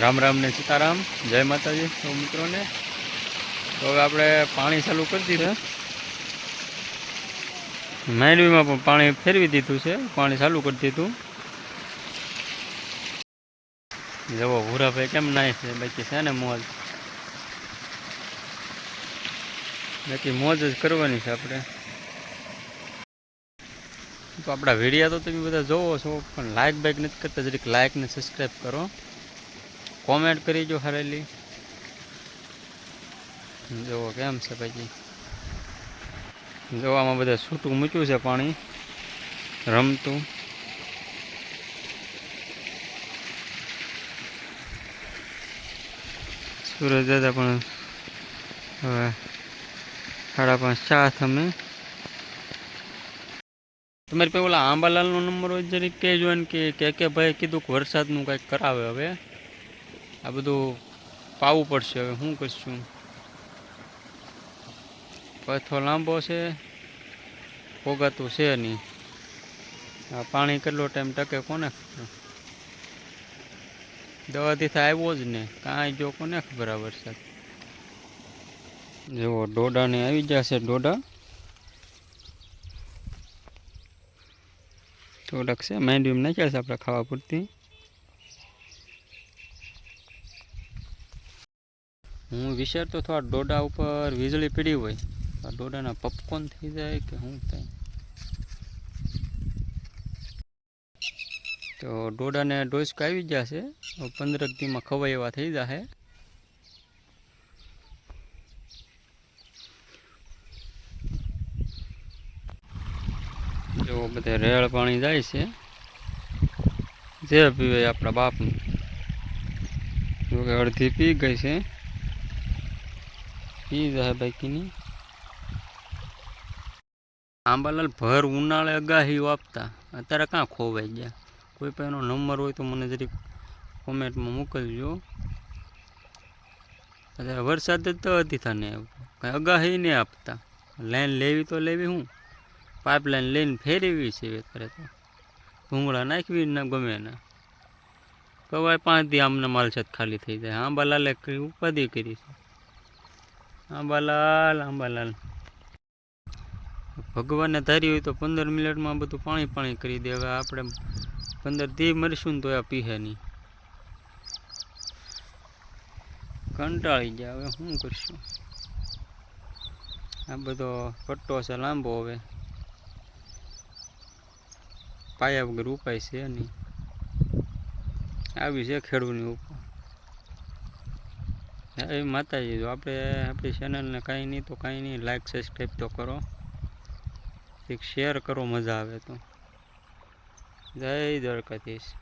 રામ રામ ને સીતારામ. જય માતાજી સૌ મિત્રોને. તો હવે આપણે પાણી ચાલુ કરી દીધું માંડવીમાં પણ પાણી ફેરવી દીધું છે. પાણી ચાલુ કરી દીધું. જવો ભૂરાભાઈ કેમ નાય છે? બાકી છે ને મોજ. બાકી મોજ જ કરવાની છે આપણે. તો આપણા વિડીયા તો તમે બધા જોવો છો, પણ લાઇક બાઇક નથી કરતા. જરીક લાઇક ને સબસ્ક્રાઈબ કરો. કોમેન્ટ કરી જો હરેલી. જુઓ કેમ છે પછી જોવામાં બધા છૂટું મૂક્યું છે પાણી. રમતું. સુરજ દાદા પણ હવે સાડા પાંચ ચા તમે તમારી પાસે ઓલા આંબાલાલનો નંબર હોય જરીક કહેજો ને કે કે ભાઈ કીધું કે વરસાદનું કંઈક કરાવે હવે. આ બધું પાવું પડશે હવે શું કરશું પથ્થો લાંબો છે ભોગાતું છે નહીં. આ પાણી કેટલો ટાઈમ ટકે કોને ખબર? દવાથી આવ્યો જ ને, કાંઈ જો કોને ખબર આ વરસાદ. જુઓ, ડોડાને આવી જશે ડોડા. થોડાક છે મેન્ડ્યુમ નાખ્યા છે આપણે ખાવા પૂરતી. હું વિચારતો થોડા ડોડા ઉપર વીજળી પડી હોય. આ ડોડાના પપકોર્ન થઈ જાય કે શું થાય? તો ડોડાને ડોસકા આવી જશે પંદર દીમાં ખવાય એવા થઈ જશે જો બધે રેળ પાણી જાય છે. જે પીવે આપણા બાપનું. જો કે અડધી પી ગઈ છે. પી જાય બાકીની આંબાલાલ ભર ઉનાળે અગાહી આપતા અત્યારે કાં ખોવાઈ ગયા? કોઈ પણ એનો નંબર હોય તો મને જરીક કોમેન્ટમાં મોકલજો. અત્યારે વરસાદ જ તો હતી થાને કાંઈ અગાહી નહીં આપતા. લાઈન લેવી તો લેવી હું. પાઇપલાઈન લઈને ફેરવી છે અત્યારે તો. ભૂંગળા નાખવી ને ગમે ને. કવાય પાંચ દી આમને માલસત ખાલી થઈ જાય. આંબાલાલે ઉપાધિ કરી છે? આંબાલાલ આંબાલાલ. ભગવાનને ધારી હોય તો પંદર મિનિટમાં બધું પાણી પાણી કરી દે. હવે આપણે પંદર દી મરીશું ને તો આ પીહે નહીં. કંટાળી ગયા. હવે શું કરશું? આ બધો પટ્ટો છે લાંબો હવે. પાયા વગર ઉપાય છે નહીં. આવી છે ખેડૂતની ઉપર. એ માતાજી, જો આપણે આપણી ચેનલને કાંઈ નહીં તો કાંઈ નહીં લાઈક સબસ્ક્રાઈબ તો કરો. એક શેર કરો, મજા આવે તો. જય દ્વારકાધીશ.